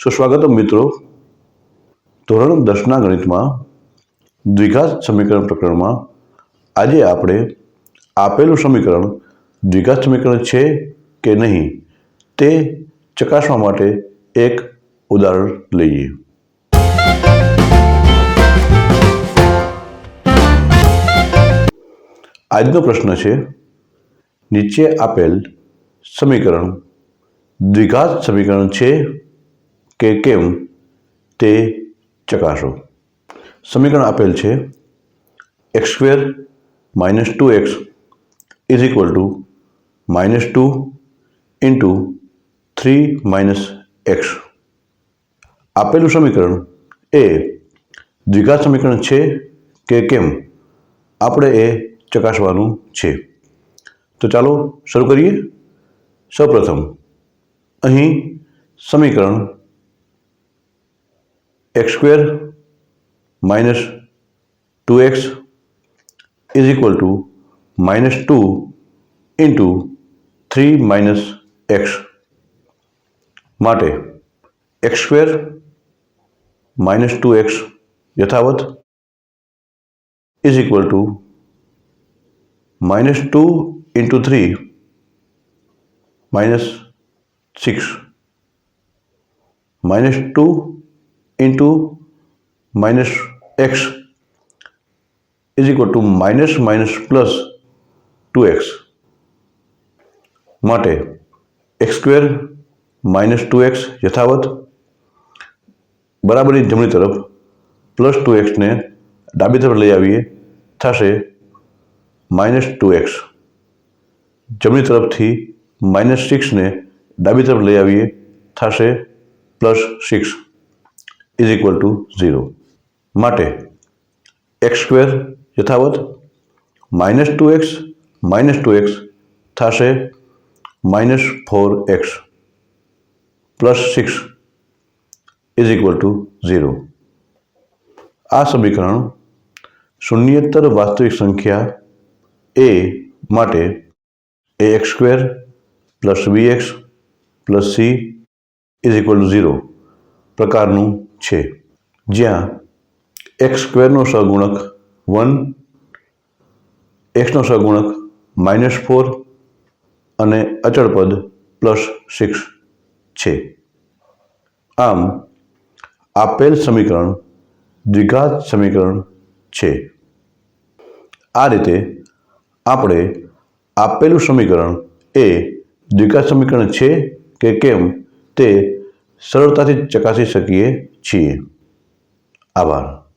સુસ્વાગતમ મિત્રો, ધોરણ દસના ગણિતમાં દ્વિઘાત સમીકરણ પ્રકરણમાં આજે આપણે આપેલું સમીકરણ દ્વિઘાત સમીકરણ છે કે નહીં તે ચકાસવા માટે એક ઉદાહરણ લઈએ. આજનો પ્રશ્ન છે, નીચે આપેલ સમીકરણ દ્વિઘાત સમીકરણ છે કે કેમ તે ચકાસો. સમીકરણ આપેલ છે x square minus two x is equal to minus two into three minus x. આપેલું સમીકરણ એ દ્વિઘાત સમીકરણ છે કે કેમ? આપણે એ ચકાસવાનું છે. તો ચાલો શરૂ કરીએ. સૌપ્રથમ અહીં સમીકરણ x square minus two x is equal to minus two into three minus x x square minus two x यथावत is equal to minus two into three minus six minus two into minus x is equal to minus minus plus two x માટે x square minus two x યથાવત બરાબરની જમણી તરફ plus two એક્સને ડાબી તરફ લઈ આવીએ થશે માઇનસ ટુ એક્સ જમણી તરફથી માઇનસ સિક્સને ડાબી તરફ લઈ આવીએ થશે plus six is equal two zero માટે એક્સ સ્ક્વેર યથાવત minus two x minus two x થશે minus four x plus six is equal to zero આ સમીકરણ શૂન્યેતર વાસ્તવિક સંખ્યા એ માટે a x square plus b x plus c is equal to zero પ્રકારનું છે. જ્યાં એક્સ સ્ક્વેરનો સહગુણક વન એક્સનો સહગુણક માઇનસ ફોર અને અચળ પદ પ્લસ સિક્સ છે. આમ, આપેલ સમીકરણ દ્વિઘાત સમીકરણ છે. આ રીતે આપણે આપેલું સમીકરણ એ દ્વિઘાત સમીકરણ છે કે કેમ તે સરળતાથી ચકાસી શકીએ છીએ. આભાર.